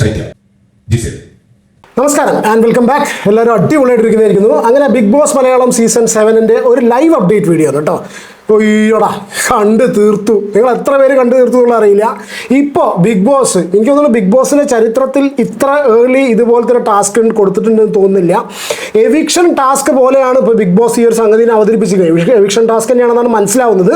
ശൈത്യ നമസ്കാരം and welcome back എല്ലാവരും അടിപൊളിയായിട്ടിരിക്കുന്നതായിരിക്കുന്നു. അങ്ങനെ ബിഗ് ബോസ് മലയാളം സീസൺ സെവനിന്റെ ഒരു ലൈവ് അപ്ഡേറ്റ് വീഡിയോ ആണ് കേട്ടോ. ഒയ്യോടാ കണ്ട് തീർത്തു. നിങ്ങൾ എത്ര പേര് കണ്ടു തീർത്തു എന്നുള്ള അറിയില്ല. ഇപ്പോൾ ബിഗ് ബോസ് എനിക്ക് തോന്നുന്നു ബിഗ് ബോസിന്റെ ചരിത്രത്തിൽ ഇത്ര ഏർലി ഇതുപോലത്തെ ഒരു ടാസ്ക് കൊടുത്തിട്ടുണ്ടെന്ന് തോന്നുന്നില്ല. എവിക്ഷൻ ടാസ്ക് പോലെയാണ് ഇപ്പോൾ ബിഗ് ബോസ് ഈ ഒരു സംഗതിനെ അവതരിപ്പിച്ചിരിക്കുന്നത് എവിക്ഷൻ ടാസ്ക് തന്നെയാണെന്നാണ് മനസ്സിലാവുന്നത്.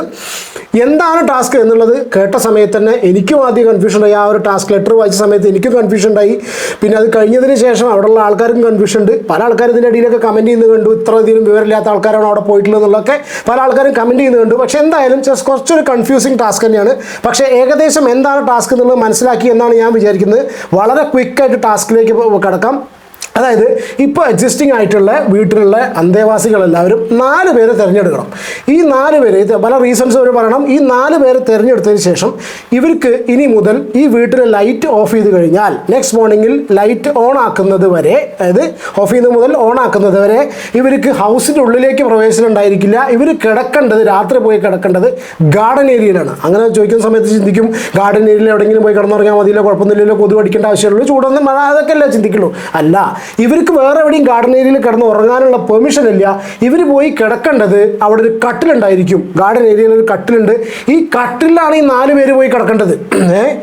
എന്താണ് ടാസ്ക് എന്നുള്ളത് കേട്ട സമയത്ത് തന്നെ എനിക്കും ആദ്യം കൺഫ്യൂഷൻ ഉണ്ടായി. ആ ഒരു ടാസ്ക് ലെറ്റർ വായിച്ച സമയത്ത് എനിക്കും കൺഫ്യൂഷൻ ഉണ്ടായി. പിന്നെ അത് കഴിഞ്ഞതിന് ശേഷം അവിടെയുള്ള ആൾക്കാർക്കും കൺഫ്യൂഷൻ ഉണ്ട്. പല ആൾക്കാരും ഇതിന്റെ ഇടയിലൊക്കെ കമന്റ് ചെയ്യുന്നത് കണ്ടു. ഇത്ര അധികം വിവരമില്ലാത്ത ആൾക്കാരാണ് അവിടെ പോയിട്ടുള്ളത് എന്നുള്ളതൊക്കെ പല ആൾക്കാരും കമന്റ് ചെയ്യുന്നത് കണ്ടു. പക്ഷേ എന്തായാലും ചെസ് കുറച്ചൊരു കൺഫ്യൂസിങ് ടാസ്ക് തന്നെയാണ്. പക്ഷേ ഏകദേശം എന്താണ് ടാസ്ക് എന്നുള്ളത് മനസ്സിലാക്കി എന്നാണ് ഞാൻ വിചാരിക്കുന്നത്. വളരെ ക്വിക്കായിട്ട് ടാസ്കിലേക്ക് കിടക്കാം. അതായത് ഇപ്പോൾ എക്സിസ്റ്റിംഗ് ആയിട്ടുള്ള വീട്ടിലുള്ള അന്തേവാസികളെല്ലാവരും നാല് പേരെ തിരഞ്ഞെടുക്കണം. ഈ നാല് പേര് പല റീസൺസ് അവർ പറയണം. ഈ നാല് പേരെ തിരഞ്ഞെടുത്തതിന് ശേഷം ഇവർക്ക് ഇനി മുതൽ ഈ വീട്ടിലെ ലൈറ്റ് ഓഫ് ചെയ്ത് കഴിഞ്ഞാൽ നെക്സ്റ്റ് മോർണിംഗിൽ ലൈറ്റ് ഓൺ ആക്കുന്നത് വരെ അതായത് ഓഫ് ചെയ്യുന്നത് മുതൽ ഓൺ ആക്കുന്നത് വരെ ഇവർക്ക് ഹൗസിന്റെ ഉള്ളിലേക്ക് പ്രവേശനം ഉണ്ടായിരിക്കില്ല ഇവർ കിടക്കേണ്ടത് രാത്രി പോയി കിടക്കേണ്ടത് ഗാർഡൻ ഏരിയയിലാണ് അങ്ങനെ ചോദിക്കുന്ന സമയത്ത് ചിന്തിക്കും ഗാർഡൻ ഏരിയയിൽ എവിടെയെങ്കിലും പോയി കിടന്നുറങ്ങിയാൽ മതിയില്ല കുഴപ്പമൊന്നുമില്ലല്ലോ കൊതു അടിക്കേണ്ട ആവശ്യമുള്ളൂ ചൂടൊന്നും മഴ അതൊക്കെ അല്ലേ ചിന്തിക്കുള്ളൂ. അല്ല ഇവർക്ക് വേറെ എവിടെയും ഗാർഡൻ ഏരിയയിൽ കിടന്ന് ഉറങ്ങാനുള്ള പെർമിഷൻ ഇല്ല. ഇവർ പോയി കിടക്കേണ്ടത് അവിടെ ഒരു കട്ടിലുണ്ടായിരിക്കും. ഗാർഡൻ ഏരിയയിൽ ഒരു കട്ടിലുണ്ട്. ഈ കട്ടിലാണ് ഈ നാല് പേര് പോയി കിടക്കേണ്ടത്. ഏ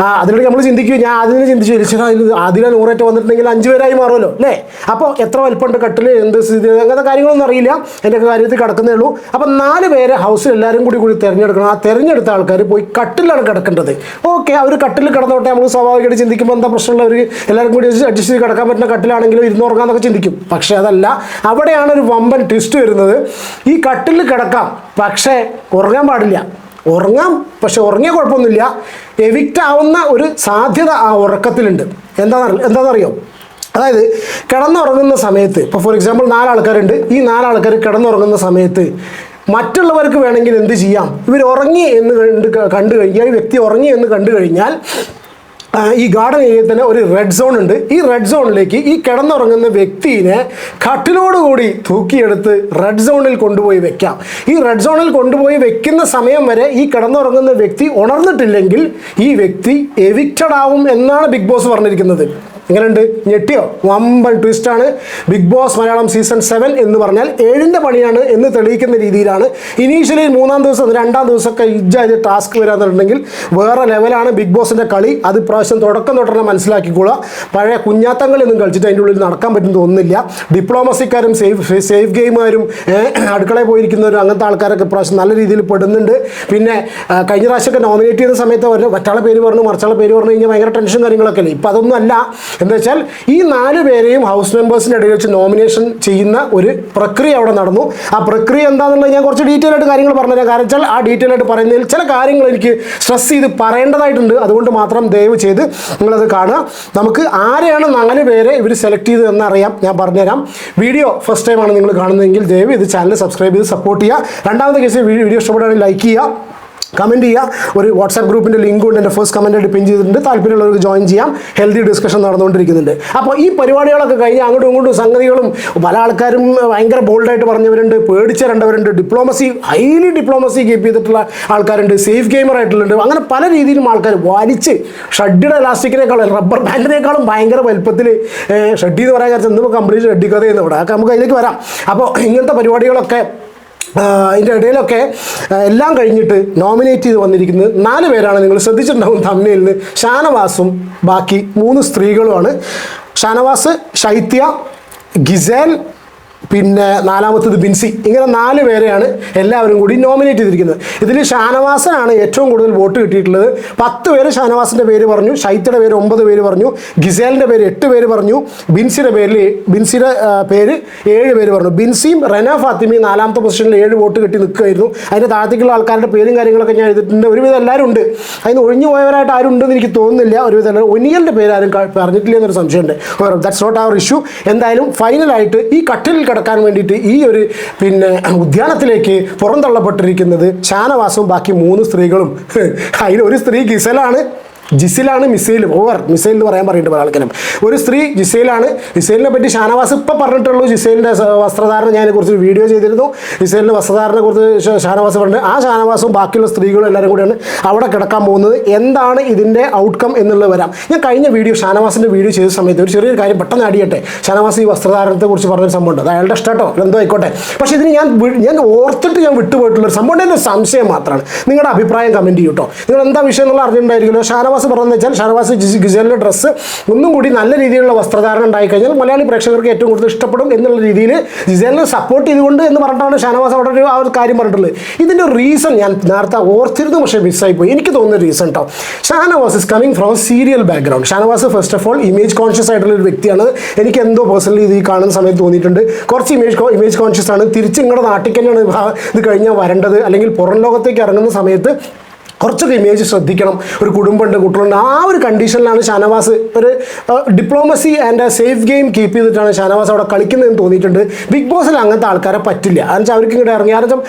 ആ അതിനോട് നമ്മൾ ചിന്തിക്കും. ഞാൻ ആദ്യം ചിന്തിച്ചു ഇരിച്ചാൽ ആദ്യം നൂറേറ്റ് വന്നിട്ടുണ്ടെങ്കിൽ അഞ്ച് പേരായി മാറുമല്ലോ അല്ലേ? അപ്പോൾ എത്ര വലിപ്പമുണ്ട് കട്ടിൽ എന്ത് സ്ഥിതി അങ്ങനത്തെ കാര്യങ്ങളൊന്നും അറിയില്ല. എന്റെ കാര്യത്തിൽ കിടക്കുന്നേ ഉള്ളൂ. അപ്പോൾ നാല് പേരെ ഹൗസിൽ എല്ലാവരും കൂടി കൂടി തിരഞ്ഞെടുക്കണം. ആ തിരഞ്ഞെടുത്ത ആൾക്കാർ പോയി കട്ടിലാണ് കിടക്കേണ്ടത്. ഓക്കെ അവർ കട്ടിൽ കിടന്നോട്ടെ നമ്മൾ സ്വാഭാവികമായിട്ട് ചിന്തിക്കുമ്പോൾ എന്താ പ്രശ്നമുള്ളവർ എല്ലാവരും കൂടി അഡ്ജസ്റ്റ് ചെയ്ത് കിടക്കാൻ പറ്റുന്ന കട്ടിലാണെങ്കിലും ഇരുന്നുറങ്ങാന്നൊക്കെ ചിന്തിക്കും. പക്ഷേ അതല്ല. അവിടെയാണ് ഒരു വമ്പൻ ട്വിസ്റ്റ് വരുന്നത്. ഈ കട്ടിൽ കിടക്കാം പക്ഷേ ഉറങ്ങാൻ പാടില്ല. ഉറങ്ങാം. പക്ഷെ ഉറങ്ങിയ കുഴപ്പമൊന്നുമില്ല. എവിക്റ്റ് ആവുന്ന ഒരു സാധ്യത ആ ഉറക്കത്തിലുണ്ട്. എന്താണെന്ന് എന്താണെന്നറിയോ അതായത് കിടന്നുറങ്ങുന്ന സമയത്ത് ഇപ്പോൾ ഫോർ എക്സാമ്പിൾ നാലാൾക്കാരുണ്ട്. ഈ നാലാൾക്കാർ കിടന്നുറങ്ങുന്ന സമയത്ത് മറ്റുള്ളവർക്ക് വേണമെങ്കിൽ എന്ത് ചെയ്യാം? ഇവർ ഉറങ്ങി എന്ന് കണ്ട് കണ്ടു കഴിഞ്ഞാൽ ഈ വ്യക്തി ഉറങ്ങി എന്ന് കണ്ടു കഴിഞ്ഞാൽ ഈ ഗാർഡൻ ഏരിയയിൽ തന്നെ ഒരു റെഡ് സോൺ ഉണ്ട്. ഈ റെഡ് സോണിലേക്ക് ഈ കിടന്നുറങ്ങുന്ന വ്യക്തിനെ കട്ടിലോടുകൂടി തൂക്കിയെടുത്ത് റെഡ് സോണിൽ കൊണ്ടുപോയി വെക്കാം. ഈ റെഡ് സോണിൽ കൊണ്ടുപോയി വെക്കുന്ന സമയം വരെ ഈ കിടന്നുറങ്ങുന്ന വ്യക്തി ഉണർന്നിട്ടില്ലെങ്കിൽ ഈ വ്യക്തി എവിക്റ്റഡ് ആവും എന്നാണ് ബിഗ് ബോസ് പറഞ്ഞിരിക്കുന്നത്. എങ്ങനെയുണ്ട്? ഞെട്ടിയോ? വമ്പൻ ട്വിസ്റ്റാണ് Big Boss Malayalam season seven എന്ന് പറഞ്ഞാൽ ഏഴിന്റെ പണിയാണ് എന്ന് തെളിയിക്കുന്ന രീതിയിലാണ്. ഇനീഷ്യലി മൂന്നാം ദിവസം രണ്ടാം ദിവസമൊക്കെ ഇജ്ജാതി ടാസ്ക് വരാന്നുണ്ടെങ്കിൽ വേറെ ലെവലാണ് ബിഗ് ബോസിന്റെ കളി. അത് പ്രാവശ്യം തുടക്കം തുടർന്ന് മനസ്സിലാക്കിക്കൊള്ളുക പഴയ കുഞ്ഞാത്തങ്ങളൊന്നും കളിച്ചിട്ട് അതിന്റെ ഉള്ളിൽ നടക്കാൻ പറ്റും തോന്നുന്നില്ല. ഡിപ്ലോമസിക്കാരും സേഫ് സേഫ് ഗെയിമാരും അടുക്കളയിൽ പോയിരിക്കുന്നവരും അങ്ങനത്തെ ആൾക്കാരൊക്കെ പ്രാവശ്യം നല്ല രീതിയിൽ പെടുന്നുണ്ട്. പിന്നെ കഴിഞ്ഞ പ്രാവശ്യമൊക്കെ നോമിനേറ്റ് ചെയ്യുന്ന സമയത്ത് അവർ മറ്റാളെ പേര് പറഞ്ഞു മറിച്ചാളെ പേര് പറഞ്ഞു കഴിഞ്ഞാൽ ഭയങ്കര ടെൻഷൻ കാര്യങ്ങളൊക്കെ അല്ലേ? ഇപ്പം അതൊന്നും അല്ല. എന്താ വെച്ചാൽ ഈ നാല് പേരെയും ഹൗസ് മെമ്പേഴ്സിന്റെ ഇടയിൽ വെച്ച് നോമിനേഷൻ ചെയ്യുന്ന ഒരു പ്രക്രിയ അവിടെ നടന്നു. ആ പ്രക്രിയ എന്താണെന്നുള്ളത് ഞാൻ കുറച്ച് ഡീറ്റെയിൽ ആയിട്ട് കാര്യങ്ങൾ പറഞ്ഞുതരാം. കാരണം വെച്ചാൽ ആ ഡീറ്റെയിൽ ആയിട്ട് പറയുന്നതിൽ ചില കാര്യങ്ങൾ എനിക്ക് സ്ട്രെസ് ചെയ്ത് പറയേണ്ടതായിട്ടുണ്ട്. അതുകൊണ്ട് മാത്രം ദയവ് ചെയ്ത് നിങ്ങളത് കാണുക. നമുക്ക് ആരെയാണ് നാല് പേരെ ഇവർ സെലക്ട് ചെയ്തത് എന്നറിയാം. ഞാൻ പറഞ്ഞുതരാം. വീഡിയോ ഫസ്റ്റ് ടൈമാണ് നിങ്ങൾ കാണുന്നതെങ്കിൽ ദയവ് ഇത് ചാനൽ സബ്സ്ക്രൈബ് ചെയ്ത് സപ്പോർട്ട് ചെയ്യുക. രണ്ടാമത്തെ കേസ് വീഡിയോ ഇഷ്ടപ്പെടുകയാണെങ്കിൽ ലൈക്ക് ചെയ്യുക. കമന്റ് ചെയ്യുക ഒരു വാട്സാപ്പ് ഗ്രൂപ്പിന്റെ ലിങ്ക് ഉണ്ട്. എന്റെ ഫസ്റ്റ് കമന്റായിട്ട് പിൻ ചെയ്തിട്ടുണ്ട്. താല്പര്യമുള്ളവർക്ക് ജോയിൻ ചെയ്യാം. ഹെൽത്തി ഡിസ്കഷൻ നടന്നുകൊണ്ടിരിക്കുന്നുണ്ട്. അപ്പോൾ ഈ പരിപാടികളൊക്കെ കഴിഞ്ഞ് അങ്ങോട്ടും ഇങ്ങോട്ടും സംഗതികളും പല ആൾക്കാരും ഭയങ്കര ബോൾഡായിട്ട് പറഞ്ഞവരുണ്ട് പേടിച്ച രണ്ടവരുണ്ട് ഡിപ്ലോമസി ഹൈലി ഡിപ്ലോമസി കീപ്പ് ചെയ്തിട്ടുള്ള ആൾക്കാരുണ്ട്. സേഫ് ഗെയിമർ ആയിട്ടുള്ളുണ്ട് അങ്ങനെ പല രീതിയിലും ആൾക്കാർ വലിച്ച് ഷഡിയുടെ ഇലാസ്റ്റിക്കിനേക്കാളും റബ്ബർ ബാൻഡിനേക്കാളും ഭയങ്കര വലുപ്പത്തിൽ ഷഡി എന്ന് പറയാൻ കാരണം ഇന്നിപ്പോൾ കംപ്ലീറ്റ് കഥയെന്ന് ഇവിടെ. അതൊക്കെ നമുക്ക് അതിലേക്ക് വരാം. അപ്പോൾ ഇങ്ങനത്തെ പരിപാടികളൊക്കെ അതിന്റെ ഇടയിലൊക്കെ എല്ലാം കഴിഞ്ഞിട്ട് നോമിനേറ്റ് ചെയ്ത് വന്നിരിക്കുന്നത് നാല് പേരാണ് നിങ്ങൾ ശ്രദ്ധിച്ചിട്ടുണ്ടാവും തമ്മിലിൽ ഷാനവാസും ബാക്കി മൂന്ന് സ്ത്രീകളുമാണ്. ഷാനവാസ് ശൈത്യ ഗിസേൽ പിന്നെ നാലാമത്തത് ബിൻസി. ഇങ്ങനെ നാല് പേരെയാണ് എല്ലാവരും കൂടി നോമിനേറ്റ് ചെയ്തിരിക്കുന്നത്. ഇതിൽ ഷാനവാസനാണ് ഏറ്റവും കൂടുതൽ വോട്ട് കിട്ടിയിട്ടുള്ളത്. പത്ത് പേര് ഷാനവാസിന്റെ പേര് പറഞ്ഞു ഷൈത്തയുടെ പേര് ഒമ്പത് പേര് പറഞ്ഞു ഗിസേലിന്റെ പേര് എട്ട് പേര് പറഞ്ഞു ബിൻസിയുടെ പേരിൽ ബിൻസിയുടെ പേര് ഏഴ് പേര് പറഞ്ഞു. ബിൻസിയും റെന ഫാത്തിമയും നാലാമത്തെ പൊസിഷനിൽ ഏഴ് വോട്ട് കിട്ടി നിൽക്കുമായിരുന്നു അതിന്റെ താഴത്തേക്കുള്ള ആൾക്കാരുടെ പേരും കാര്യങ്ങളൊക്കെ ഞാൻ എഴുതിയിട്ടുണ്ട്. ഒരുവിധം എല്ലാവരും ഉണ്ട്. അതിന് ഒഴിഞ്ഞു പോയവരായിട്ട് ആരും ഉണ്ടെന്ന് എനിക്ക് തോന്നുന്നില്ല. ഒരുവിധം ഒനിയലിന്റെ പേര് ആരും പറഞ്ഞിട്ടില്ല എന്നൊരു സംശയമുണ്ട്. ദാറ്റ്സ് നോട്ട് അവർ ഇഷ്യൂ എന്തായാലും ഫൈനലായിട്ട് ഈ കട്ടിലിൽ കിടക്കാൻ വേണ്ടിയിട്ട് ഈ ഒരു പിന്നെ ഉദ്യാനത്തിലേക്ക് പുറന്തള്ളപ്പെട്ടിരിക്കുന്നത് ഷാനവാസും ബാക്കി മൂന്ന് സ്ത്രീകളും. അതിൽ ഒരു സ്ത്രീ ഗിസലാണ്. ജിസിലാണ് മിസൈൽ ഓവർ മിസൈൽ എന്ന് പറയാൻ പറയുന്നുണ്ട് പല ആൾക്കാരും ഒരു സ്ത്രീ ജിസൈലാണ് ജിസൈലിനെ പറ്റി ഷാനവാസ് ഇപ്പം പറഞ്ഞിട്ടുള്ളൂ ജിസൈലിന്റെ വസ്ത്രധാരണ ഞാൻ കുറിച്ച് വീഡിയോ ചെയ്തിരുന്നു. ജിസൈലിന്റെ വസ്ത്രധാരണെ കുറിച്ച് ഷാനവാസ് പറഞ്ഞു ആ ഷാനവാസും ബാക്കിയുള്ള സ്ത്രീകളും എല്ലാവരും കൂടിയാണ് അവിടെ കിടക്കാൻ പോകുന്നത്. എന്താണ് ഇതിന്റെ ഔട്ട്കം എന്നുള്ളത് വരാം. ഞാൻ കഴിഞ്ഞ വീഡിയോ ഷാനവാസിന്റെ വീഡിയോ ചെയ്ത സമയത്ത് ഒരു ചെറിയൊരു കാര്യം പെട്ടെന്ന് അടിയട്ടെ ഷാനവാസ് ഈ വസ്ത്രധാരണത്തെ കുറിച്ച് പറഞ്ഞൊരു സംഭവം ഉണ്ട്. അത് അയാളുടെ ഇഷ്ടട്ടോ എന്തോ ആയിക്കോട്ടെ. പക്ഷേ ഇതിന് ഞാൻ ഞാൻ ഓർത്തിട്ട് ഞാൻ വിട്ടുപോയിട്ടുള്ള ഒരു സംഭവം എന്റെ സംശയം മാത്രമാണ്. നിങ്ങളുടെ അഭിപ്രായം കമന്റ് ചെയ്യൂട്ടോ നിങ്ങൾ എന്താ വിഷയം എന്നുള്ള അറിഞ്ഞിട്ടുണ്ടായിരിക്കുമല്ലോ ഷാനവാസ് പറഞ്ഞതെന്ന് വെച്ചാൽ ഷാനവാസ് ജിസ് ഗിസലിന്റെ ഡ്രസ്സ് ഒന്നും കൂടി നല്ല രീതിയിലുള്ള വസ്ത്രധാരണം ഉണ്ടായി കഴിഞ്ഞാൽ മലയാളി പ്രേക്ഷകർക്ക് ഏറ്റവും കൂടുതൽ ഇഷ്ടപ്പെടും എന്നുള്ള രീതിയിൽ ജിസലിനെ സപ്പോർട്ട് ചെയ്തുകൊണ്ട് എന്ന് പറഞ്ഞിട്ടാണ് ഷാനവാസ് അവിടെ ഒരു ആ ഒരു കാര്യം പറഞ്ഞിട്ടുള്ളത്. ഇതിന്റെ റീസൺ ഞാൻ നേരത്തെ ഓർത്തിരുന്നു പക്ഷേ മിസ്സായിപ്പോയി എനിക്ക് തോന്നുന്ന റീസൺ കേട്ടോ Shanavas is coming from serial background Shanavas first of all image conscious ആയിട്ടുള്ള ഒരു വ്യക്തിയാണ്. എനിക്ക് എന്തോ പേഴ്സണലി ഇത് കാണുന്ന സമയത്ത് തോന്നിയിട്ടുണ്ട്. കുറച്ച് ഇമേജ് ഇമേജ് കോൺഷ്യസ് ആണ്. തിരിച്ച് ഇങ്ങോട്ട് നാട്ടിൽ തന്നെയാണ് ഇത് കഴിഞ്ഞാൽ വരേണ്ടത്. അല്ലെങ്കിൽ പുറം ലോകത്തേക്ക് ഇറങ്ങുന്ന സമയത്ത് കുറച്ചൊക്കെ ഇമേജ് ശ്രദ്ധിക്കണം. ഒരു കുടുംബമുണ്ട് കുട്ടികളുണ്ട്. ആ ഒരു കണ്ടീഷനിലാണ് ഷാനവാസ് ഒരു diplomacy and safe game keep ചെയ്തിട്ടാണ് ഷാനവാസ് അവിടെ കളിക്കുന്നതെന്ന് തോന്നിയിട്ടുണ്ട്. ബിഗ് ബോസിൽ അങ്ങനത്തെ ആൾക്കാരെ പറ്റില്ല. അതെന്ന് വെച്ചാൽ അവർക്ക് ഇങ്ങോട്ട് ഇറങ്ങി. കാരണം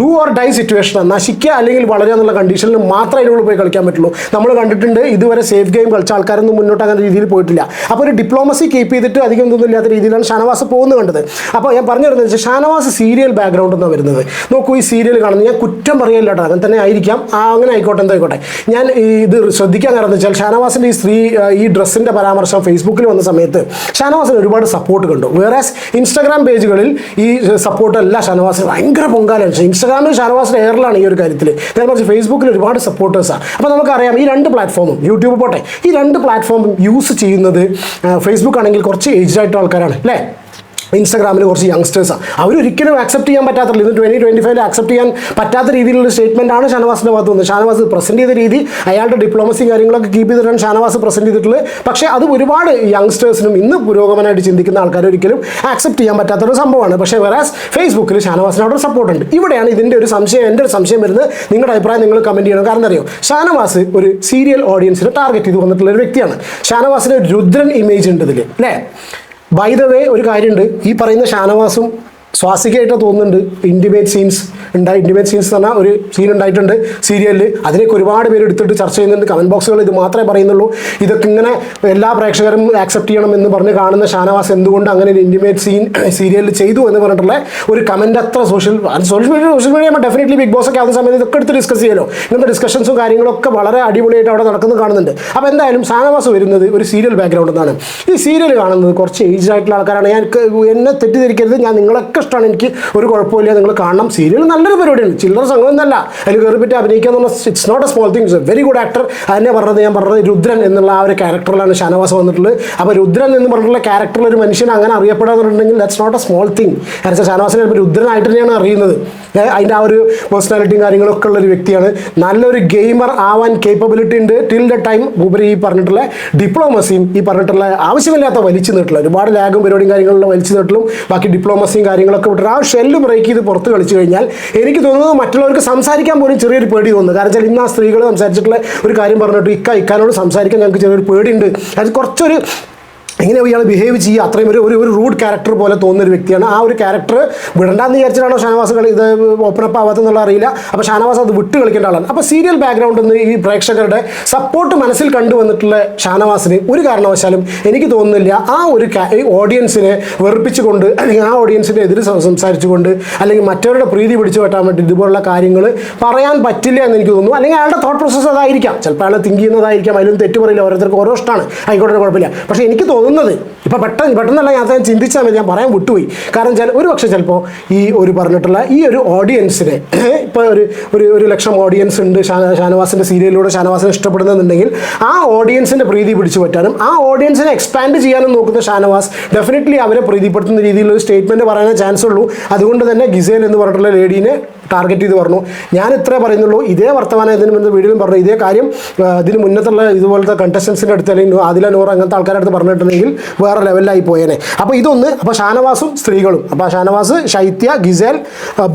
ഡു ഓർ ഡൈ സിറ്റുവേഷൻ നശിക്കുക അല്ലെങ്കിൽ വളരെ എന്നുള്ള കണ്ടീഷനിൽ മാത്രമേ അതിനുള്ളിൽ പോയി കളിക്കാൻ പറ്റുള്ളൂ. നമ്മൾ കണ്ടിട്ടുണ്ട് ഇതുവരെ സേഫ് ഗെയിം കളിച്ച ആൾക്കാരൊന്നും മുന്നോട്ട് അങ്ങനെ രീതിയിൽ പോയിട്ടില്ല. അപ്പോൾ ഒരു ഡിപ്ലോമസി കീപ്പ് ചെയ്തിട്ട് അധികം ഒന്നും ഇല്ലാത്ത രീതിയിലാണ് ഷാനവാസ് പോകുന്നത് കണ്ടത്. അപ്പോൾ ഞാൻ പറഞ്ഞു വരുന്നത് വെച്ചാൽ ഷാനവാസ് സീരിയൽ ബാക്ക്ഗ്രൗണ്ട് എന്നാണ് വരുന്നത്. നോക്കൂ ഈ സീരിയൽ കാണുന്നത്. ഞാൻ കുറ്റം പറയില്ല അങ്ങനെ തന്നെ ആയിരിക്കാം. ആ അങ്ങനെ ആയിക്കോട്ടെ എന്തോ ആയിക്കോട്ടെ ഞാൻ ഇത് ശ്രദ്ധിക്കാൻ കാരണം വെച്ചാൽ ഷാനവാസിന്റെ ഈ സ്ത്രീ ഈ ഡ്രസ്സിന്റെ പരാമർശം ഫേസ്ബുക്കിൽ വന്ന സമയത്ത് ഷാനവാസിന് ഒരുപാട് സപ്പോർട്ട് കണ്ടു. വേറെ ഇൻസ്റ്റാഗ്രാം പേജുകളിൽ ഈ സപ്പോർട്ട് അല്ല ഷാനവാസിന്. ഭയങ്കര പൊങ്കാലാണ് ഇൻസ്റ്റാഗ്രാമിൽ ഷാനവാസിന്റെ എയറിലാണ് ഈ ഒരു കാര്യത്തിൽ നേരെ മറിച്ച് ഫേസ്ബുക്കിൽ ഒരുപാട് സപ്പോർട്ടേഴ്സാണ് അപ്പോൾ നമുക്കറിയാം ഈ രണ്ട് പ്ലാറ്റ്ഫോമും യൂട്യൂബ് പോട്ടെ ഈ രണ്ട് പ്ലാറ്റ്ഫോമും യൂസ് ചെയ്യുന്നത് ഫേസ്ബുക്ക് ആണെങ്കിൽ കുറച്ച് ഏജ്ഡ് ആയിട്ടുള്ള ആൾക്കാരാണ് അല്ലേ? ഇൻസ്റ്റാഗ്രാമിൽ കുറച്ച് യങ്സ്റ്റേഴ്സാണ് അവരൊരിക്കലും ആക്സെപ്റ്റ് ചെയ്യാൻ പറ്റാത്തുള്ളൂ ഇത് ട്വന്റി ട്വന്റി ഫൈവിൽ ആക്സെപ്റ്റ് ചെയ്യാൻ പറ്റാത്ത രീതിയിലുള്ള സ്റ്റേറ്റ്മെന്റ് ആണ് ഷാനവാസിന്റെ ഭാഗത്ത് നിന്ന് ഷാനവാസ് പ്രസന്റ് ചെയ്ത രീതി അയാളുടെ ഡിപ്ലോമസിയും കാര്യങ്ങളൊക്കെ കീപ്പ് ചെയ്തിട്ടാണ് ഷാനവാസ് പ്രസന്റ് ചെയ്തിട്ടുള്ളത്. പക്ഷേ അത് ഒരുപാട് യങ്സ്റ്റേഴ്സിനും ഇന്ന് പുരോഗമനമായിട്ട് ചിന്തിക്കുന്ന ആൾക്കാർ ഒരിക്കലും ആക്സെപ്റ്റ് ചെയ്യാൻ പറ്റാത്തൊരു സംഭവമാണ്. പക്ഷേ വേറെ ഫേസ്ബുക്കിൽ ഷാനവാസിന് അവിടെ സപ്പോർട്ട് ഉണ്ട്. ഇവിടെയാണ് ഇതിന്റെ ഒരു സംശയം എന്റെ ഒരു സംശയം വരുന്നത്. നിങ്ങളുടെ അഭിപ്രായം നിങ്ങൾ കമന്റ് ചെയ്യണം. കാരണം അറിയോ ഷാനവാസ് ഒരു സീരിയൽ ഓഡിയൻസിനെ ടാർഗറ്റ് ചെയ്ത് വന്നിട്ടുള്ള ഒരു വ്യക്തിയാണ്. ഷാനവാസിന് ഒരു രുദ്രൻ ഇമേജ് ഉണ്ട് ഇതിൽ അല്ലേ? ബൈ ദ വേ ഒരു കാര്യമുണ്ട്. ഈ പറയുന്ന ഷാനവാസും സ്വാസികയായിട്ട് തോന്നുന്നുണ്ട്. ഇന്റിമേറ്റ് സീൻസ് ഉണ്ടായി. ഇന്റിമേറ്റ് സീൻസ് എന്ന് ഒരു സീൻ ഉണ്ടായിട്ടുണ്ട് സീരിയലിൽ അതിലേക്ക് ഒരുപാട് പേര് എടുത്തിട്ട് ചർച്ച ചെയ്യുന്നുണ്ട്. കമന്റ് ബോക്സുകൾ ഇത് മാത്രമേ പറയുന്നുള്ളൂ. ഇതൊക്കെ ഇങ്ങനെ എല്ലാ പ്രേക്ഷകരും ആക്സെപ്റ്റ് ചെയ്യണം എന്ന് പറഞ്ഞ് കാണുന്ന ഷാനവാസ് എന്തുകൊണ്ട് അങ്ങനെ ഒരു ഇന്റിമേറ്റ് സീൻ സീരിയലിൽ ചെയ്തു എന്ന് പറഞ്ഞിട്ടുള്ള ഒരു കമന്റ് അത്ര social social media social media definitely Big Boss ഒക്കെ ആവുന്ന സമയത്ത് ഇതൊക്കെ എടുത്ത് ഡിസ്കസ് ചെയ്യലോ? ഇങ്ങനത്തെ ഡിസ്കഷൻസും കാര്യങ്ങളൊക്കെ വളരെ അടിപൊളിയായിട്ട് അവിടെ നടക്കുന്നത് കാണുന്നുണ്ട്. അപ്പോൾ എന്തായാലും ഷാനവാസ് വരുന്നത് ഒരു സീരിയൽ ബാക്ക്ഗ്രൗണ്ട് എന്നാണ്. ഈ സീരിയൽ കാണുന്നത് കുറച്ച് ഏജ് ആയിട്ടുള്ള ആൾക്കാരാണ്. ഞാൻ എന്നെ തെറ്റിദ്ധരിക്കരുത്. ഞാൻ നിങ്ങളൊക്കെ ഇഷ്ടമാണ്. എനിക്ക് ഒരു കുഴപ്പമില്ല. നിങ്ങൾ കാണണം. സീരിയൽ നല്ലൊരു പരിപാടിയാണ്. ചില്ലറ സംഘം എന്നല്ല അതിൽ കയറിപ്പറ്റി അഭിനയിക്കുക എന്നുള്ള it's not a small things very good actor അതിനെ പറഞ്ഞത് ഞാൻ പറഞ്ഞത് രുദ്രൻ എന്നുള്ള ആ ഒരു ക്യാരക്ടറിലാണ് ഷാനവാസ് വന്നിട്ടുള്ളത്. അപ്പോൾ രുദ്രൻ എന്ന് പറഞ്ഞിട്ടുള്ള ക്യാരക്ടറിൽ ഒരു മനുഷ്യൻ അങ്ങനെ അറിയപ്പെടാന്നുണ്ടെങ്കിൽ that's not a small thing കാരണം വെച്ചാൽ ഷാനവാസിനെ രുദ്രനായിട്ട് തന്നെയാണ് അറിയുന്നത്. അതിന്റെ ആ ഒരു പേഴ്സണാലിറ്റിയും കാര്യങ്ങളൊക്കെ ഉള്ള ഒരു വ്യക്തിയാണ്. നല്ലൊരു ഗെയിമർ ആവാൻ കേപ്പബിലിറ്റി ഉണ്ട്. ടിൽ ദ ടൈം ഉപരി ഈ പറഞ്ഞിട്ടുള്ള ഡിപ്ലോമസിയും ഈ പറഞ്ഞിട്ടുള്ള ആവശ്യമില്ലാത്ത വലിച്ചു നീട്ടില്ല ഒരുപാട് ലാഗും പരിപാടിയും കാര്യങ്ങളിലും വലിച്ചു നീട്ടലും ബാക്കി ഡിപ്ലോമസിയും കാര്യങ്ങളൊക്കെ വിട്ടിട്ട് ആ ഷെല്ല് ബ്രേക്ക് ചെയ്ത് പുറത്ത് കളിച്ചു കഴിഞ്ഞാൽ എനിക്ക് തോന്നുന്നത് മറ്റുള്ളവർക്ക് സംസാരിക്കാൻ പോലും ചെറിയൊരു പേടി തോന്നുന്നു. കാരണം വെച്ചാൽ ഇന്ന് ആ സ്ത്രീകൾ സംസാരിച്ചിട്ടുള്ള ഒരു കാര്യം പറഞ്ഞിട്ട് ഇക്ക ഇക്കാനോട് സംസാരിക്കാൻ ഞങ്ങൾക്ക് ചെറിയൊരു പേടിയുണ്ട്. അത് കുറച്ചൊരു എങ്ങനെ ഇയാൾ ബിഹേവ് ചെയ്യുക? അത്രയും ഒരു ഒരു റൂഡ് ക്യാരക്ടർ പോലെ തോന്നുന്ന ഒരു വ്യക്തിയാണ്. ആ ഒരു ക്യാരക്ടർ വിടണ്ടെന്ന് വിചാരിച്ചിട്ടാണോ ഷാനവാസ് കളി ഇത് ഓപ്പൺ അപ്പ് ആവാത്തെന്നുള്ള അറിയില്ല. അപ്പോൾ ഷാനവാസ് അത് വിട്ട് കളിക്കേണ്ട ആളാണ്. അപ്പോൾ സീരിയൽ ബാക്ക്ഗ്രൗണ്ട് എന്ന് ഈ പ്രേക്ഷകരുടെ സപ്പോർട്ട് മനസ്സിൽ കണ്ടുവന്നിട്ടുള്ള ഷാനവാസിന് ഒരു കാരണവശാലും എനിക്ക് തോന്നുന്നില്ല ആ ഒരു ഓഡിയൻസിനെ വെറുപ്പിച്ചുകൊണ്ട് അല്ലെങ്കിൽ ആ ഓഡിയൻസിന്റെ എതിര് സംസാരിച്ചുകൊണ്ട് അല്ലെങ്കിൽ മറ്റവരുടെ പ്രീതി പിടിച്ചു പറ്റാൻ വേണ്ടി ഇതുപോലുള്ള കാര്യങ്ങൾ പറയാൻ പറ്റില്ല എന്ന് എനിക്ക് തോന്നുന്നു. അല്ലെങ്കിൽ അയാളുടെ തോട്ട് പ്രോസസ്സ് അതായിരിക്കാം. ചിലപ്പോൾ അയാൾ തിങ്ക് ചെയ്യുന്നതായിരിക്കാം. അതിലും തെറ്റ് പറയില്ല ഓരോരുത്തർക്ക് ഓരോ ഇഷ്ടമാണ്. ആയിക്കോട്ടെ കുഴപ്പമില്ല. പക്ഷേ എനിക്ക് തോന്നുന്നത്. ഇപ്പോൾ പെട്ടെന്ന് പെട്ടെന്നല്ല ഞാൻ ചിന്തിച്ചാൽ ഞാൻ പറയാൻ വിട്ടുപോയി. കാരണം ചില ഒരു പക്ഷേ ചിലപ്പോൾ ഈ ഒരു പറഞ്ഞിട്ടുള്ള ഈ ഒരു ഓഡിയൻസിനെ ഇപ്പോൾ ഒരു ഒരു ഒരു ലക്ഷം ഓഡിയൻസ് ഉണ്ട് ഷാന ഷാനവാസിന്റെ സീരിയലിലൂടെ ഷാനവാസിനെ ഇഷ്ടപ്പെടുന്നുണ്ടെങ്കിൽ ആ ഓഡിയൻസിന്റെ പ്രീതി പിടിച്ചു പറ്റാനും ആ ഓഡിയൻസിനെ എക്സ്പാൻഡ് ചെയ്യാനും നോക്കുന്ന ഷാനവാസ് ഡെഫിനറ്റ്ലി അവരെ പ്രീതിപ്പെടുത്തുന്ന രീതിയിലൊരു സ്റ്റേറ്റ്മെന്റ് പറയാനേ ചാൻസ് ഉള്ളൂ. അതുകൊണ്ട് തന്നെ ഗിസേൽ എന്ന് പറഞ്ഞിട്ടുള്ള ലേഡീനെ ടാർഗറ്റ് ചെയ്ത് പറഞ്ഞു. ഞാൻ ഇത്രേ പറയുന്നുള്ളൂ. ഇതേ വർത്തമാനം ഇതിന് മുന്നേ വീഡിയോയിലും പറഞ്ഞു. ഇതേ കാര്യം ഇതിന് മുന്നത്തുള്ള ഇതുപോലത്തെ കണ്ടസ്റ്റൻസിന്റെ അടുത്ത് അല്ലെങ്കിൽ ആദില നൂറ് അങ്ങനത്തെ ആൾക്കാരുടെ അടുത്ത് പറഞ്ഞിട്ടുണ്ടെങ്കിൽ വേറെ ലെവലിലായി പോയേനെ. അപ്പോൾ ഇതൊന്ന് അപ്പോൾ ഷാനവാസും സ്ത്രീകളും. അപ്പോൾ ഷാനവാസ് ശൈത്യ ഗിസേൽ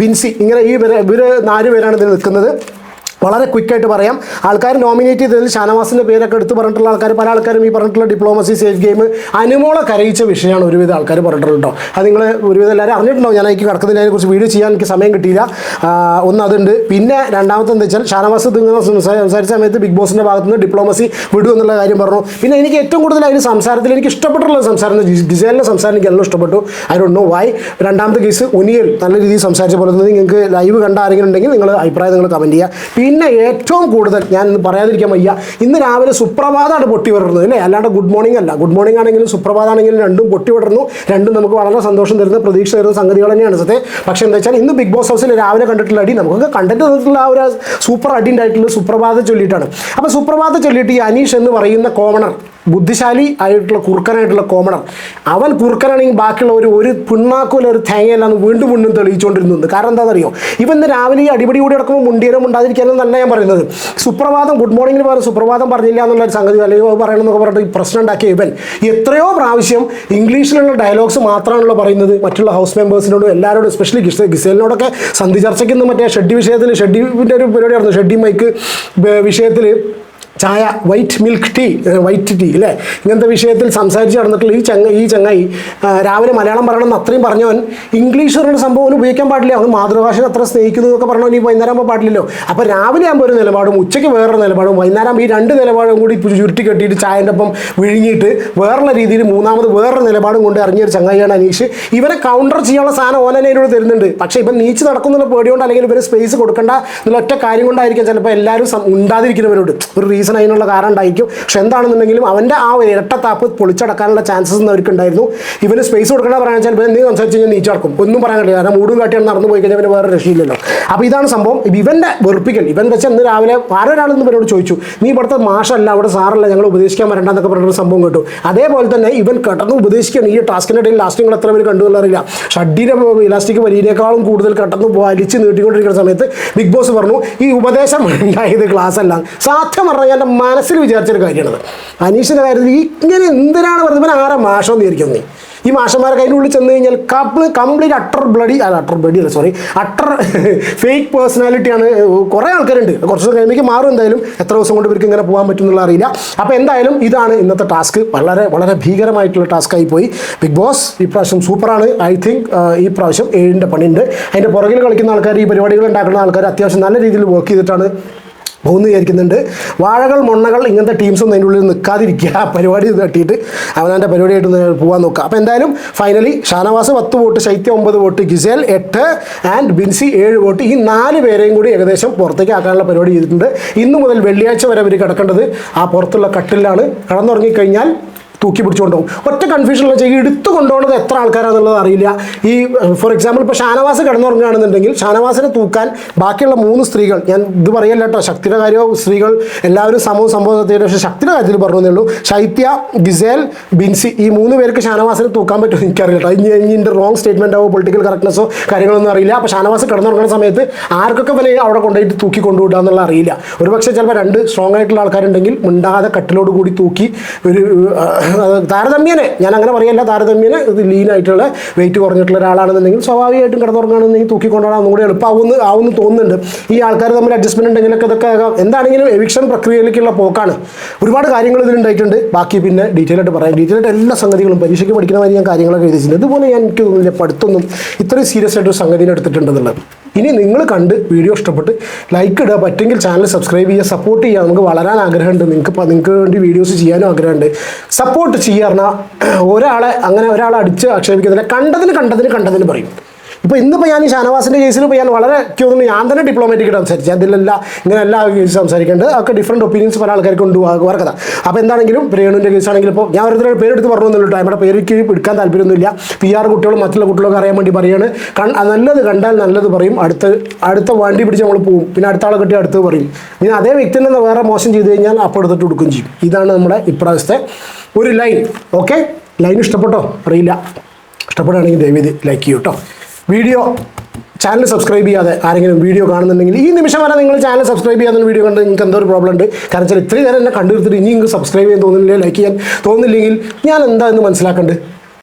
ബിൻസി ഇങ്ങനെ ഈ ഇവർ നാല് പേരാണ് ഇതിൽ നിൽക്കുന്നത്. വളരെ ക്വിക്കായിട്ട് പറയാം. ആൾക്കാർ നോമിനേറ്റ് ചെയ്തതിൽ ഷാനവാസിന്റെ പേരൊക്കെ എടുത്ത് പറഞ്ഞിട്ടുള്ള ആൾക്കാർ പല ആൾക്കാരും ഈ പറഞ്ഞിട്ടുള്ള ഡിപ്ലോമസി സേഫ് ഗെയിം അനുമോളെ കരയിച്ച വിഷയമാണ് ഒരുവിധം ആൾക്കാർ പറഞ്ഞിട്ടുള്ളത് കേട്ടോ അത് നിങ്ങൾ ഒരുവിധം എല്ലാവരും അറിഞ്ഞിട്ടുണ്ടോ ഞാൻ എനിക്ക് കിടക്കുന്നതിന് അതിനെക്കുറിച്ച് വീഡിയോ ചെയ്യാൻ എനിക്ക് സമയം കിട്ടിയില്ല. ഒന്ന് അതുണ്ട്. പിന്നെ രണ്ടാമത്തെ എന്താ വെച്ചാൽ ഷാനവാസ് തിങ്ങുന്ന സംസാ- സംസാരിച്ച സമയത്ത് ബിഗ് ബോസിന്റെ ഭാഗത്തുനിന്ന് ഡിപ്ലോമസി വിടും എന്നുള്ള കാര്യം പറഞ്ഞു. പിന്നെ എനിക്ക് ഏറ്റവും കൂടുതൽ അതിന് സംസാരത്തിൽ എനിക്ക് ഇഷ്ടപ്പെട്ടുള്ള സംസാരം ഗിസേലിന്റെ സംസാരം എനിക്ക് എല്ലാം ഇഷ്ടപ്പെട്ടു. ഐ ഡോണ്ട് നോ വൈ രണ്ടാമത്തെ കേസ് ഒനിയൽ നല്ല രീതിയിൽ സംസാരിച്ച പോലെ. നിങ്ങൾക്ക് ലൈവ് കണ്ട ആരെങ്കിലും ഉണ്ടെങ്കിൽ നിങ്ങൾ അഭിപ്രായം നിങ്ങൾ കമന്റ് ചെയ്യുക. പിന്നെ ഏറ്റവും കൂടുതൽ ഞാൻ ഇന്ന് പറയാതിരിക്കാൻ വയ്യ. ഇന്ന് രാവിലെ സുപ്രഭാതമാണ് പൊട്ടി വിടർന്നത് അല്ലേ? അല്ലാണ്ട് ഗുഡ് മോർണിംഗ് അല്ല. ഗുഡ് മോർണിംഗ് ആണെങ്കിലും സുപ്രഭാതമാണെങ്കിലും രണ്ടും പൊട്ടി വിടർന്നു. രണ്ടും നമുക്ക് വളരെ സന്തോഷം തരുന്ന പ്രതീക്ഷ തരുന്ന സംഗതികൾ തന്നെയാണ് സത്യം. പക്ഷേ എന്താ വെച്ചാൽ ഇന്ന് ബിഗ് ബോസ് ഹൗസിൽ രാവിലെ കണ്ടിട്ടുള്ള അടി നമുക്ക് കണ്ടിട്ട് തന്നിട്ടുള്ള ആ ഒരു സൂപ്പർ അടി ആയിട്ടുള്ള സുപ്രഭാതം ചൊല്ലിയിട്ടാണ്. അപ്പോൾ സുപ്രഭാതം ചൊല്ലിയിട്ട് ഈ അനീഷ് എന്ന് പറയുന്ന കോമണർ ബുദ്ധിശാലി ആയിട്ടുള്ള കുറുക്കനായിട്ടുള്ള കോമണർ അവൻ കുറുക്കനാണെങ്കിൽ ബാക്കിയുള്ള ഒരു ഒരു പിണ്ണാക്കൂല ഒരു തേങ്ങയല്ലാന്ന് വീണ്ടും വീണ്ടും തെളിയിച്ചുകൊണ്ടിരുന്നുണ്ട് കാരണം എന്താണെന്നറിയോ? ഇവൻ ഇന്ന് രാവിലെ ഈ അടിപടി കൂടി നടക്കുമ്പോൾ മുണ്ടിയനും ഉണ്ടാതിരിക്കാനും തന്നെ ഞാൻ പറയുന്നത്. സുപ്രഭാതം ഗുഡ് മോർണിംഗിൽ പകരം സുപ്രഭാതം പറഞ്ഞില്ല എന്നുള്ള ഒരു സംഗതി അല്ലെങ്കിൽ പറയണമെന്നൊക്കെ പറഞ്ഞിട്ട് ഈ പ്രശ്നം ഉണ്ടാക്കിയ ഇവൻ. എത്രയോ പ്രാവശ്യം ഇംഗ്ലീഷിലുള്ള ഡയലോഗ്സ് മാത്രമാണല്ലോ പറയുന്നത്. മറ്റുള്ള ഹൗസ് മെമ്പേഴ്സിനോടും എല്ലാവരോടും എസ്പെഷ്യലി ഗിസ് ഗിസേലിനോടൊക്കെ സന്ധി ചർച്ചയ്ക്ക് ഇന്ന് മറ്റേ ഷെഡ്ഡി വിഷയത്തിൽ ഷെഡ്ഡിന്റെ ഒരു പരിപാടിയായിരുന്നു. ഷെഡ്യൂ മൈക്ക് വിഷയത്തിൽ ചായ white milk tea white tea അല്ലേ ഇങ്ങനത്തെ വിഷയത്തിൽ സംസാരിച്ച് നടന്നിട്ടുള്ള ഈ ചങ്ങ ഈ ചങ്ങായി രാവിലെ മലയാളം പറയണമെന്ന് അത്രയും പറഞ്ഞവൻ ഇംഗ്ലീഷ് പറയുന്ന സംഭവം അവന് ഉപയോഗിക്കാൻ പാടില്ല. അവൻ മാതൃഭാഷ അത്ര സ്നേഹിക്കുന്നു എന്നൊക്കെ പറഞ്ഞു ഇനി വൈകുന്നേരം ആകുമ്പോൾ പാടില്ലല്ലോ. അപ്പോൾ രാവിലെ ആകുമ്പോൾ ഒരു നിലപാടും ഉച്ചയ്ക്ക് വേറൊരു നിലപാടും വൈകുന്നേരം ഈ രണ്ട് നിലപാടും കൂടി ചുരുട്ടി കെട്ടിയിട്ട് ചായന്റെ ഒപ്പം വിഴുങ്ങിയിട്ട് വേറുള്ള രീതിയിൽ മൂന്നാമത് വേറൊരു നിലപാടും കൊണ്ട് ഇറങ്ങിയൊരു ചങ്ങായിയാണ് അനീഷ്. ഇവരെ കൗണ്ടർ ചെയ്യാനുള്ള സാധനം ഓനെ ഇതിലൂടെ തരുന്നുണ്ട്. പക്ഷേ ഇപ്പം നീച്ച് നടക്കുന്നുള്ള പേടിയോണ്ട് അല്ലെങ്കിൽ ഇവർ സ്പേസ് കൊടുക്കേണ്ട എന്നുള്ള ഒറ്റ കാര്യം കൊണ്ടായിരിക്കും ചിലപ്പോൾ എല്ലാവരും ഉണ്ടാതിരിക്കുന്നവരോട് ഒരു റീസൺ അതിനുള്ള കാരണം ഉണ്ടായിരിക്കും. പക്ഷെ എന്താണെന്നുണ്ടെങ്കിലും അവന്റെ ആ ഒരു ഇരട്ടത്താപ്പ് പൊളിച്ചടക്കാനുള്ള ചാൻസസ് അവർക്ക് ഉണ്ടായിരുന്നു ഇവന് സ്പേസ് കൊടുക്കണ പറയാൻ ചിലപ്പോൾ എന്തെങ്കിലും സംസാരിച്ച് കഴിഞ്ഞാൽ നീച്ച് നടക്കും. ഒന്നും പറയാൻ കഴിയില്ല. കാരണം മൂടും കാട്ടിയാണ് നടന്നു പോയി കഴിഞ്ഞാൽ പിന്നെ വേറെ രക്ഷയില്ലല്ലോ. അപ്പോൾ ഇതാണ് സംഭവം. ഇവന്റെ വെറുപ്പിക്കൽ. ഇവൻ വെച്ചാൽ ഇന്ന് രാവിലെ ആരൊരാളെന്ന് ഇവരോട് ചോദിച്ചു നീ ഇവിടുത്തെ മാഷല്ല അവിടെ സാറല്ല ഞങ്ങൾ ഉപദേശിക്കാൻ വരണ്ട എന്നൊക്കെ പറഞ്ഞൊരു സംഭവം കേട്ടു. അതേപോലെ തന്നെ ഇവൻ കിടന്ന് ഉപദേശിക്കുകയാണ്. ഈ ടാസ്കിന്റെ ഇടയിൽ ലാസ്റ്റ് നിങ്ങൾ എത്ര പേര് കണ്ടു എന്നറിയില്ല ഷഡ്ഡിയുടെ ഇലാസ്റ്റിക് വലിയേക്കാളും കൂടുതൽ കിടന്ന് വലിച്ച് നീട്ടിക്കൊണ്ടിരിക്കുന്ന സമയത്ത് ബിഗ് ബോസ് പറഞ്ഞു ഈ ഉപദേശം ഉണ്ടായത് ക്ലാസ് അല്ല. സാധ്യം പറഞ്ഞാൽ എന്റെ മനസ്സിൽ വിചാരിച്ചൊരു കാര്യമാണത്. അനീഷിന്റെ കാര്യത്തിൽ ഇങ്ങനെ എന്തിനാണ് പറഞ്ഞത്? പിന്നെ ആരാ മാഷം വിചാരിക്കും നീ. ഈ മാഷന്മാരെ അതിന്റെ ഉള്ളിൽ ചെന്ന് കഴിഞ്ഞാൽ കപ്പിൾ കംപ്ലീറ്റ് അട്ടർ ബ്ലഡി അല്ല അട്ടർ ബ്ലഡി അല്ല സോറി അട്ടർ ഫേക്ക് പേഴ്സണാലിറ്റിയാണ്. കുറേ ആൾക്കാരുണ്ട്. കുറച്ച് ദിവസം കഴിയുമ്പോൾ മാറും എന്തായാലും. എത്ര ദിവസം കൊണ്ട് ഇവർക്ക് ഇങ്ങനെ പോകാൻ പറ്റും എന്നുള്ള അറിയില്ല. അപ്പോൾ എന്തായാലും ഇതാണ് ഇന്നത്തെ ടാസ്ക്. വളരെ വളരെ ഭീകരമായിട്ടുള്ള ടാസ്ക്കായി പോയി. ബിഗ് ബോസ് ഈ പ്രാവശ്യം സൂപ്പറാണ്. ഐ തിങ്ക് ഈ പ്രാവശ്യം ഏഴിന്റെ പണിയുണ്ട്. അതിന്റെ പുറകിൽ കളിക്കുന്ന ആൾക്കാർ ഈ പരിപാടികൾ ഉണ്ടാക്കുന്ന ആൾക്കാർ അത്യാവശ്യം നല്ല രീതിയിൽ വർക്ക് ചെയ്തിട്ടാണ് പോകുന്നു വിചാരിക്കുന്നുണ്ട് വാഴകൾ മൊണ്ണകൾ ഇങ്ങനത്തെ ടീംസൊന്നും അതിന്റെ ഉള്ളിൽ നിൽക്കാതിരിക്കുക. പരിപാടി തട്ടിയിട്ട് അവനവന്റെ പരിപാടിയായിട്ട് പോകാൻ നോക്കുക അപ്പോൾ എന്തായാലും ഫൈനലി ഷാനവാസ് പത്ത് വോട്ട് ശൈത്യ ഒമ്പത് വോട്ട് ഗിസേൽ എട്ട് ആൻഡ് ബിൻസി ഏഴ് വോട്ട്. ഈ നാല് പേരെയും കൂടി ഏകദേശം പുറത്തേക്ക് ആക്കാനുള്ള പരിപാടി ചെയ്തിട്ടുണ്ട്. ഇന്നു മുതൽ വെള്ളിയാഴ്ച വരെ അവർ കിടക്കേണ്ടത് ആ പുറത്തുള്ള കട്ടിലാണ് കടന്നുറങ്ങിക്കഴിഞ്ഞാൽ തൂക്കി പിടിച്ചുകൊണ്ടുപോകും. ഒറ്റ കൺഫ്യൂഷനുള്ള ചെയ്യുക എടുത്തു കൊണ്ടുപോകുന്നത് എത്ര ആൾക്കാരാണെന്നുള്ളത് അറിയില്ല. ഈ ഫോർ എക്സാമ്പിൾ ഇപ്പോൾ ഷാനവാസ് കിടന്നുറങ്ങുകയാണെന്നുണ്ടെങ്കിൽ ഷാനവാസിനെ തൂക്കാൻ ബാക്കിയുള്ള മൂന്ന് സ്ത്രീകൾ ഞാൻ ഇത് പറയല്ല കേട്ടോ ശക്തിയുടെ കാര്യമോ സ്ത്രീകൾ എല്ലാവരും സമൂഹ സംഭവത്തിൽ പക്ഷേ ശക്തിയുടെ കാര്യത്തിൽ പറഞ്ഞതേ ഉള്ളൂ. ശൈത്യ ഗിസേൽ ബിൻസി ഈ മൂന്ന് പേർക്ക് ഷാനവാസിനെ തൂക്കാൻ പറ്റും എനിക്കറിയില്ല കേട്ടോ. ഇനി ഇതിന്റെ റോങ് സ്റ്റേറ്റ്മെന്റോ പൊളിറ്റിക്കൽ കറക്റ്റ്നസ്സോ കാര്യങ്ങളൊന്നും അറിയില്ല. അപ്പോൾ ഷാനവാസ് കിടന്നുറങ്ങുന്ന സമയത്ത് ആർക്കൊക്കെ വില അവിടെ കൊണ്ടുപോയിട്ട് തൂക്കി കൊണ്ടുവിടുക എന്നുള്ള അറിയില്ല. ഒരു പക്ഷേ ചിലപ്പോൾ രണ്ട് സ്ട്രോങ് ആയിട്ടുള്ള ആൾക്കാരുണ്ടെങ്കിൽ മിണ്ടാതെ കട്ടിലോട് കൂടി തൂക്കി ഒരു താരതമ്യേനെ ഞാൻ അങ്ങനെ പറയല്ല താരതമ്യേന ഇത് ലീനായിട്ടുള്ള വെയിറ്റ് കുറഞ്ഞിട്ടുള്ള ഒരാളാണെന്നുണ്ടെങ്കിൽ സ്വാഭാവികമായിട്ടും കിടന്നുറങ്ങുകയാണെന്നുണ്ടെങ്കിൽ തൂക്കി കൊണ്ടുപോകാൻ ഒന്നും കൂടി എളുപ്പമാവുമെന്ന് ആവുമെന്ന് തോന്നുന്നുണ്ട്. ഈ ആൾക്കാർ തമ്മിൽ അഡ്ജസ്റ്റ്മെന്റ് ഉണ്ടെങ്കിലൊക്കെ ഇതൊക്കെ. എന്താണെങ്കിലും എവിക്ഷൻ പ്രക്രിയയിലേക്കുള്ള പോക്കാണ്. ഒരുപാട് കാര്യങ്ങൾ ഇതിലുണ്ടായിട്ടുണ്ട് ബാക്കി പിന്നെ ഡീറ്റെയിൽ ആയിട്ട് പറയാം. ഡീറ്റെയിൽ ആയിട്ട് എല്ലാ സംഗതികളും പരീക്ഷയ്ക്ക് പഠിക്കുന്ന മാതിരി ഞാൻ കാര്യങ്ങളൊക്കെ എഴുതിയിട്ടുണ്ട്. ഇതുപോലെ ഞാൻ എനിക്ക് തോന്നുന്നില്ല പഠിത്തൊന്നും ഇത്രയും സീരിയസ് ആയിട്ട് ഒരു സംഗതിനെ എടുത്തിട്ടുണ്ടെന്നുള്ളത്. ഇനി നിങ്ങൾ കണ്ട് വീഡിയോ ഇഷ്ടപ്പെട്ട് ലൈക്ക് ഇടുക. പറ്റുമെങ്കിൽ ചാനൽ സബ്സ്ക്രൈബ് ചെയ്യുക. സപ്പോർട്ട് ചെയ്യുക. നമുക്ക് വളരാൻ ആഗ്രഹമുണ്ട്. നിങ്ങൾക്ക് നിങ്ങൾക്ക് വേണ്ടി വീഡിയോസ് ചെയ്യാനും ആഗ്രഹമുണ്ട്. സപ്പോർട്ട് ചെയ്യുക ഒരാളെ അങ്ങനെ ഒരാളെ അടിച്ച് ആക്ഷേപിക്കുന്നില്ല കണ്ടതിന് കണ്ടതിന് കണ്ടതിന് പറയും. ഇപ്പോൾ ഇന്നിപ്പോൾ ഞാൻ ഈ ഷാനവാസിന്റെ കേസിൽ ഇപ്പോൾ ഞാൻ വളരെ തോന്നുന്നു ഞാൻ തന്നെ ഡിപ്ലോമാറ്റിക് സംസാരിച്ചു. അതിലല്ല ഇങ്ങനെ എല്ലാ കേസ് സംസാരിക്കേണ്ടത്. ഒക്കെ ഡിഫറെന്റ് ഒപ്പീനിയൻസ് പല ആൾക്കാർക്ക് കൊണ്ട് വേറെ കഥ അപ്പോൾ എന്താണെങ്കിലും കേസ് ആണെങ്കിലും ഇപ്പോൾ ഞാൻ ഓരോരുത്തരുടെ പേരെടുത്ത് പറഞ്ഞു കേട്ടോ നമ്മുടെ പേർക്ക് എടുക്കാൻ താല്പര്യമൊന്നുമില്ല. പി ആർ കുട്ടികളും മറ്റുള്ള കുട്ടികളൊക്കെ അറിയാൻ വേണ്ടി പറയാണ്. നല്ലത് കണ്ടാൽ നല്ലത് പറയും. അടുത്ത അടുത്ത വണ്ടി പിടിച്ച് നമ്മൾ പോകും പിന്നെ അടുത്ത ആളെ കിട്ടി അടുത്ത് പറയും. പിന്നെ അതേ വ്യക്തി തന്നെ വേറെ മോശം ചെയ്ത് കഴിഞ്ഞാൽ അപ്പോൾ എടുത്തിട്ട് കൊടുക്കുകയും ചെയ്യും. ഇതാണ് നമ്മുടെ ഇപ്രാവശ്യത്തെ ഒരു ലൈൻ ഓക്കെ ലൈൻ ഇഷ്ടപ്പെട്ടോ? അറിയില്ല. ഇഷ്ടപ്പെടുകയാണെങ്കിൽ ദയവേദി ലൈക്ക് ചെയ്യൂ കേട്ടോ വീഡിയോ ചാനൽ സബ്സ്ക്രൈബ് ചെയ്യാതെ ആരെങ്കിലും വീഡിയോ കാണുന്നുണ്ടെങ്കിൽ ഈ നിമിഷം വരെ നിങ്ങൾ ചാനൽ സബ്സ്ക്രൈബ് ചെയ്യാതെ വീഡിയോ കണ്ട് നിങ്ങൾക്ക് എന്തോ ഒരു പ്രോബ്ലം ഉണ്ട്. കാരണം വെച്ചാൽ ഇത്രയും നേരം എന്നെ കണ്ടു ഇനി നിങ്ങൾക്ക് സബ്സ്ക്രൈബ് ചെയ്യാൻ തോന്നുന്നില്ല? ലൈക്ക് ചെയ്യാൻ തോന്നുന്നില്ലെങ്കിൽ ഞാൻ എന്താ എന്ന് മനസ്സിലാക്കേണ്ടത്